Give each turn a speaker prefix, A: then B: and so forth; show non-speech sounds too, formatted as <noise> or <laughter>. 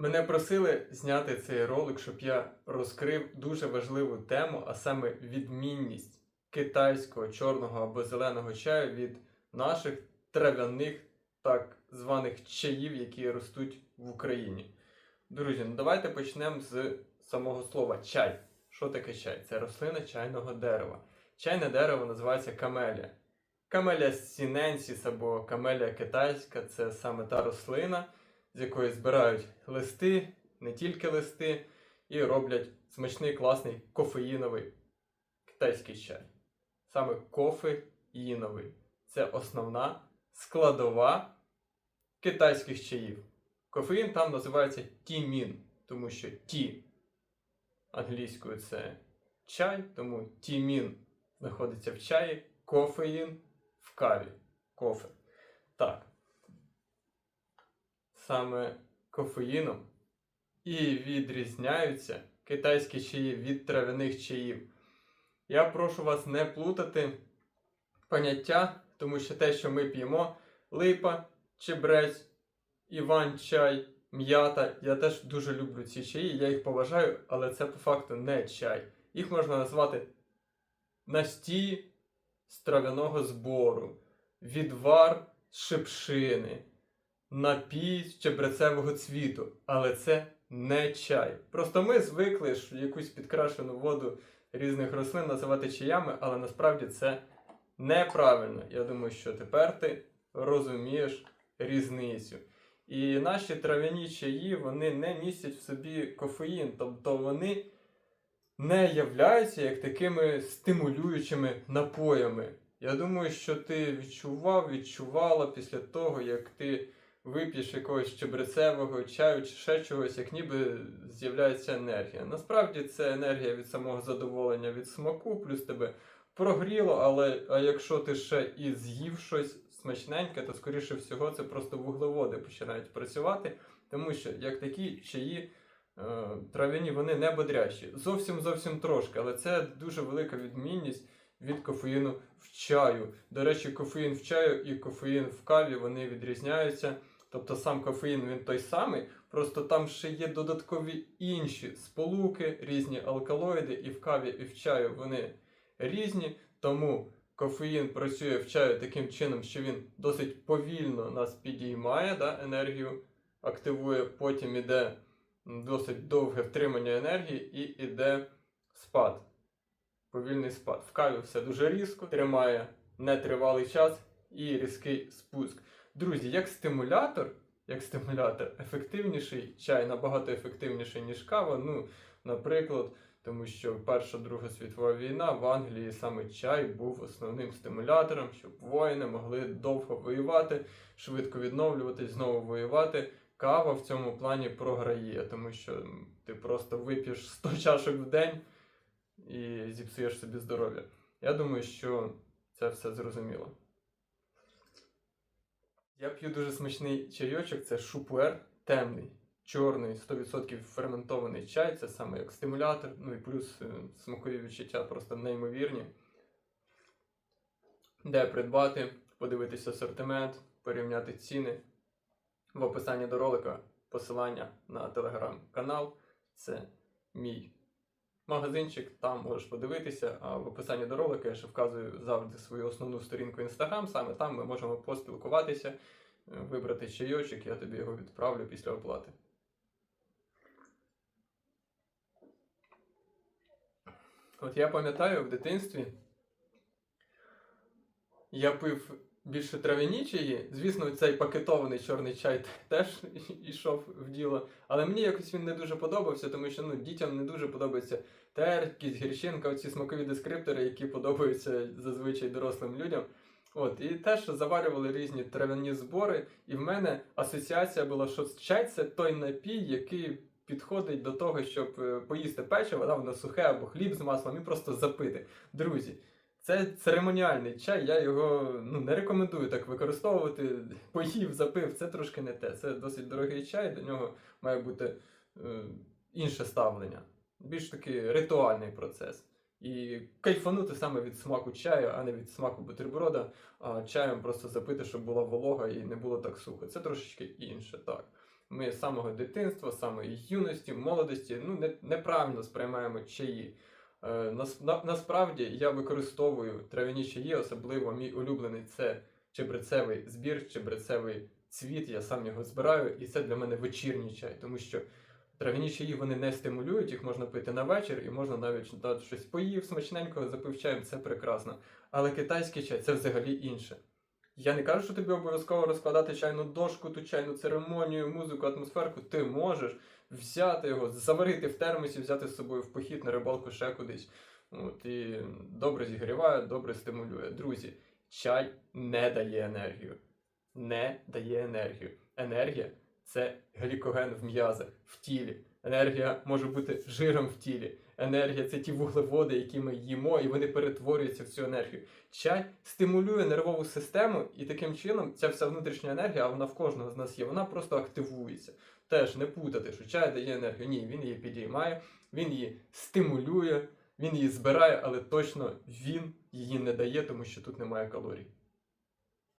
A: Мене просили зняти цей ролик, щоб я розкрив дуже важливу тему, а саме відмінність китайського чорного або зеленого чаю від наших трав'яних так званих чаїв, які ростуть в Україні. Друзі, ну давайте почнемо з самого слова чай. Що таке чай? Це рослина чайного дерева. Чайне дерево називається камелія. Камелія сіненсіс або камелія китайська це саме та рослина, з якої збирають листи, не тільки листи, і роблять смачний класний кофеїновий китайський чай. Саме кофеїновий. Це основна складова китайських чаїв. Кофеїн там називається тімін, тому що ті англійською це чай, тому тімін знаходиться в чаї, кофеїн в каві. Кофе. Так. Саме кофеїном і відрізняються китайські чаї від трав'яних чаїв. Я прошу вас не плутати поняття, тому що те, що ми п'ємо, липа, чебрець, іван-чай, м'ята. Я теж дуже люблю ці чаї, я їх поважаю, але це по факту не чай. Їх можна назвати настій з трав'яного збору, відвар з шипшини, напій з чебрецевого цвіту. Але це не чай. Просто ми звикли ж якусь підкрашену воду різних рослин називати чаями, але насправді це неправильно. Я думаю, що тепер ти розумієш різницю. І наші трав'яні чаї вони не містять в собі кофеїн, тобто вони не являються як такими стимулюючими напоями. Я думаю, що ти відчував, відчувала після того, як ти вип'єш якогось чебрецевого чаю чи ще чогось, як ніби з'являється енергія. Насправді це енергія від самого задоволення від смаку, плюс тебе прогріло, але а якщо ти ще і з'їв щось смачненьке, то скоріше всього це просто вуглеводи починають працювати, тому що як такі чаї. е, Трав'яні вони не бодрящі. Зовсім зовсім трошки, але це дуже велика відмінність від кофеїну в чаю. До речі, кофеїн в чаю і кофеїн в каві вони відрізняються. Тобто сам кофеїн він той самий, просто там ще є додаткові інші сполуки, різні алкалоїди, і в каві, і в чаю вони різні. Тому кофеїн працює в чаю таким чином, що він досить повільно нас підіймає, да, енергію активує, потім іде досить довге втримання енергії і іде спад. Повільний спад. В каві все дуже різко, тримає нетривалий час і різкий спуск. Друзі, як стимулятор, як стимулятор, ефективніший чай набагато ефективніший, ніж кава. Ну, наприклад, тому що Перша Друга світова війна в Англії саме чай був основним стимулятором, щоб воїни могли довго воювати, швидко відновлюватись, знову воювати. Кава в цьому плані програє, тому що ти просто вип'єш <laughs> 100 чашок в день і зіпсуєш собі здоров'я. Я думаю, що це все зрозуміло. Я п'ю дуже смачний чайочок, це шупуер темний, чорний, 100% ферментований чай. Це саме як стимулятор, ну і плюс е, смакові відчуття просто неймовірні. Де придбати, подивитися асортимент, порівняти ціни. В описанні до ролика посилання на телеграм-канал. Це мій магазинчик, там можеш подивитися. А в описанні до ролика я ще вказую завжди свою основну сторінку Instagram. Саме там ми можемо поспілкуватися, е, вибрати чайочок, я тобі його відправлю після оплати. От я пам'ятаю в дитинстві я пив більше трав'яні чаї. Звісно, цей пакетований чорний чай теж <laughs> йшов в діло. Але мені якось він не дуже подобався, тому що ну, дітям не дуже подобається терпкість, гірчинка, оці смакові дескриптори, які подобаються зазвичай дорослим людям. От, і теж заварювали різні трав'яні збори, і в мене асоціація була, що чай це той напій, який підходить до того, щоб е, поїсти печиво, да, воно сухе або хліб з маслом і просто запити. Друзі, це церемоніальний чай, я його ну, не рекомендую так використовувати. <laughs> Поїв, запив, це трошки не те. Це досить дорогий чай, до нього має бути е, інше ставлення. Більш такий ритуальний процес. І кайфанути саме від смаку чаю, а не від смаку бутерброда, а чаєм просто запити, щоб була волога і не було так сухо. Це трошечки інше, так. Ми з самого дитинства, самої юності, молодості ну, не, неправильно сприймаємо чаї. Е, нас, на, насправді я використовую трав'яні чаї, особливо мій улюблений це чебрецевий збір, чебрецевий цвіт. Я сам його збираю, і це для мене вечірній чай, тому що трав'яні чаї вони не стимулюють, їх можна пити на вечір, і можна навіть дати щось поїв смачненького, запив чаєм, це прекрасно. Але китайський чай це взагалі інше. Я не кажу, що тобі обов'язково розкладати чайну дошку, ту чайну церемонію, музику, атмосферку. Ти можеш взяти його, заварити в термосі, взяти з собою в похід на рибалку ще кудись. От, і добре зігріває, добре стимулює. Друзі, чай не дає енергію. Не дає енергію. Енергія це глікоген в м'язах, в тілі. Енергія може бути жиром в тілі. Енергія це ті вуглеводи, які ми їмо, і вони перетворюються в цю енергію. Чай стимулює нервову систему, і таким чином ця вся внутрішня енергія, а вона в кожного з нас є, вона просто активується. Теж не путати, що чай дає енергію. Ні, він її підіймає, він її стимулює, він її збирає, але точно він її не дає, тому що тут немає калорій.